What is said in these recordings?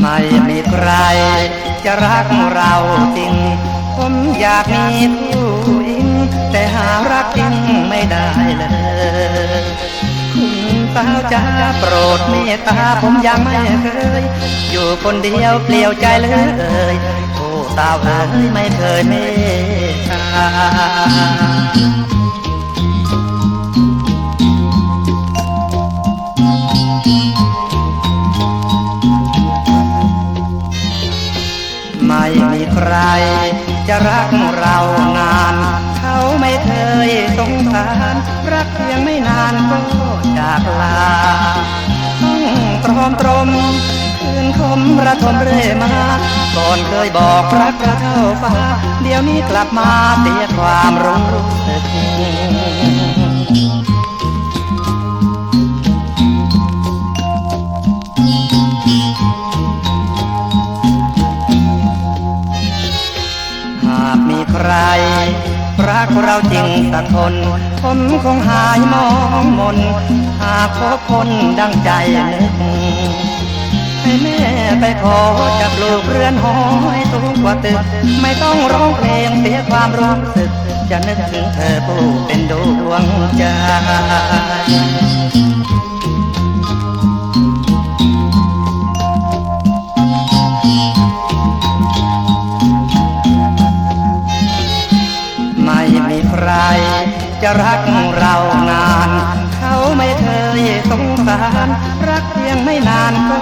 ไม่มีใครจะรักเราจริง ผมอยากมีผู้หญิง แต่หารักจริงไม่ได้ สาโปรดเมตตาผมยังไม่เคย อยู่คนเดียวเปลี่ยวใจเลยโอ้สาวเอ๋ยไม่เคยเมตตาไม่มีใครจะรักเรานาน สงสารรักเพียงไม่นานก็จากลาต้องตรอมตรมคืนคมระทมเรื่อยมาก่อนเคยบอกรักเราเท่าฟ้า เดี๋ยวนี้กลับมาเสียความรู้สึกหากมีใคร รักเราจริงสักคน ผมคงหายมองมน หากพบคนดังใจนึกให้แม่ไปขอจับลูกเรือนหอยสูงกว่าตึก ไม่ต้องร้องเพลงเสียความรู้สึก จะนึกถึงเธอผู้เป็นดวงใจ ไม่มีใคร จะรักเรานาน เขาไม่เคยสงสารรักเพียงไม่นานก็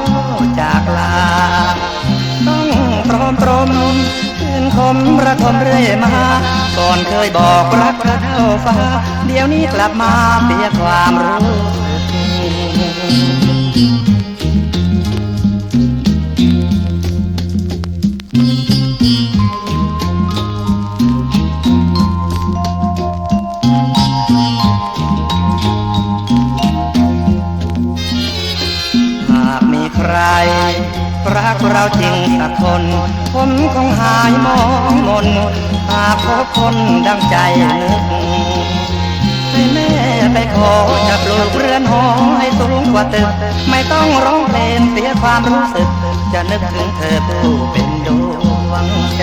จากลา ต้องตรอมตรมคืนคมระทมเรื่อยมา ก่อนเคยบอกรักเราเท่าฟ้า เดี๋ยวนี้กลับมาเสียความรู้สึก ร รักเราจริงสักคนผมคงหายมองมนหากพบคนดังใจนึกให้แม่ไปขอจับลูกเรือนหอให้สูงกว่าตึก ไม่ต้องร้องเพลงเสียความรู้สึก จะนึกถึงเธอผู้เป็นดวงใจ